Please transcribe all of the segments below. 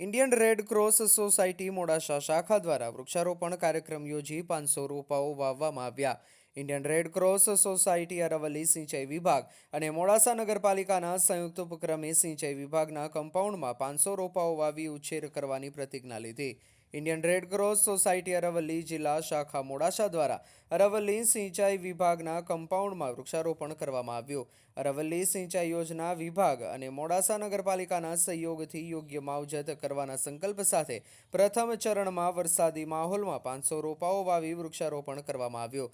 Indian red society Modasa શાખા દ્વારા વૃક્ષારોપણ કાર્યક્રમ યોજી પાંચસો રોપાઓ વાવવામાં આવ્યા. Indian Red Cross Society Aravalli સિંચાઈ વિભાગ અને મોડાસા નગરપાલિકાના સંયુક્ત ઉપક્રમે સિંચાઈ વિભાગના કમ્પાઉન્ડમાં પાંચસો રોપાઓ વાવી ઉછેર કરવાની પ્રતિજ્ઞા લીધી. Indian Red Cross Society Aravalli જિલ્લા શાખા મોડાસા દ્વારા અરવલ્લી સિંચાઈ વિભાગના કમ્પાઉન્ડમાં વૃક્ષારોપણ કરવામાં આવ્યું. અરવલ્લી સિંચાઈ યોજના વિભાગ અને મોડાસા નગરપાલિકાના સહયોગથી યોગ્ય માવજત કરવાના સંકલ્પ સાથે પ્રથમ ચરણમાં વરસાદી માહોલમાં પાંચસો રોપાઓ વાવી વૃક્ષારોપણ કરવામાં આવ્યું.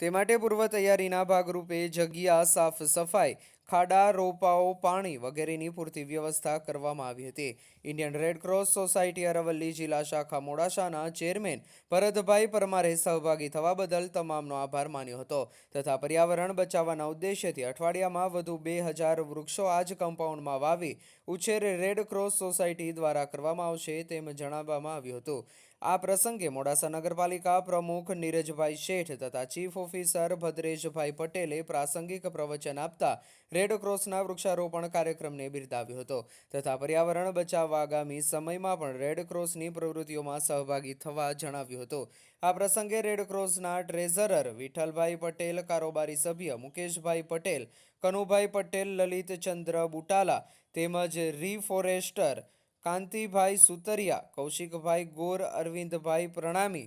તે માટે પૂર્વ તૈયારીના ભાગરૂપે જગ્યા સાફ સફાઈ ખાડા, રોપાઓ, પાણી વગેરેની પૂરતી વ્યવસ્થા કરવામાં આવી હતી. ઇન્ડિયન રેડક્રોસ સોસાયટી અરવલ્લી જિલ્લા શાખા મોડાસાના ચેરમેન ભરતભાઈ પરમારે સહભાગી થવા બદલ તમામનો આભાર માન્યો હતો. તથા પર્યાવરણ બચાવવાના ઉદ્દેશ્યથી અઠવાડિયામાં વધુ બે હજાર વૃક્ષો આ જ કમ્પાઉન્ડમાં વાવી ઉછેર રેડ ક્રોસ સોસાયટી દ્વારા કરવામાં આવશે તેમ જણાવવામાં આવ્યું હતું. આ પ્રસંગે મોડાસા નગરપાલિકા પ્રમુખ નીરજભાઈ શેઠ તથા ચીફ ઓફિસર ભદ્રેશભાઈ પટેલે પ્રાસંગિક પ્રવચન આપતા રેડ ક્રોસના વૃક્ષારોપણ કાર્યક્રમને બિરદાવ્યો હતો તથા પર્યાવરણ બચાવવા આગામી સમયમાં પણ રેડ ક્રોસની પ્રવૃત્તિઓમાં સહભાગી થવા જણાવ્યું હતું. આ પ્રસંગે રેડ ક્રોસના ટ્રેઝરર વિઠ્ઠલભાઈ પટેલ, કારોબારી સભ્ય મુકેશભાઈ પટેલ, કનુભાઈ પટેલ લલિતચંદ્ર બુટાલા તેમજ રીફોરેસ્ટર કાંતિભાઈ સુતરિયા, કૌશિકભાઈ ગોર, અરવિંદભાઈ પ્રણામી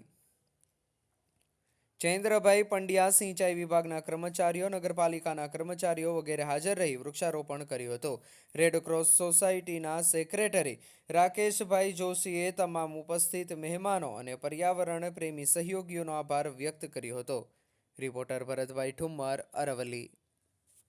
જયેન્દ્રભાઈ પંડ્યા સિંચાઈ વિભાગના કર્મચારીઓ, નગરપાલિકાના કર્મચારીઓ વગેરે હાજર રહી વૃક્ષારોપણ કર્યું હતું. રેડક્રોસ સોસાયટીના સેક્રેટરી રાકેશભાઈ જોશીએ તમામ ઉપસ્થિત મહેમાનો અને પર્યાવરણ પ્રેમી સહયોગીઓનો આભાર વ્યક્ત કર્યો હતો. રિપોર્ટર ભરતભાઈ ઠુમ્મર, અરવલ્લી.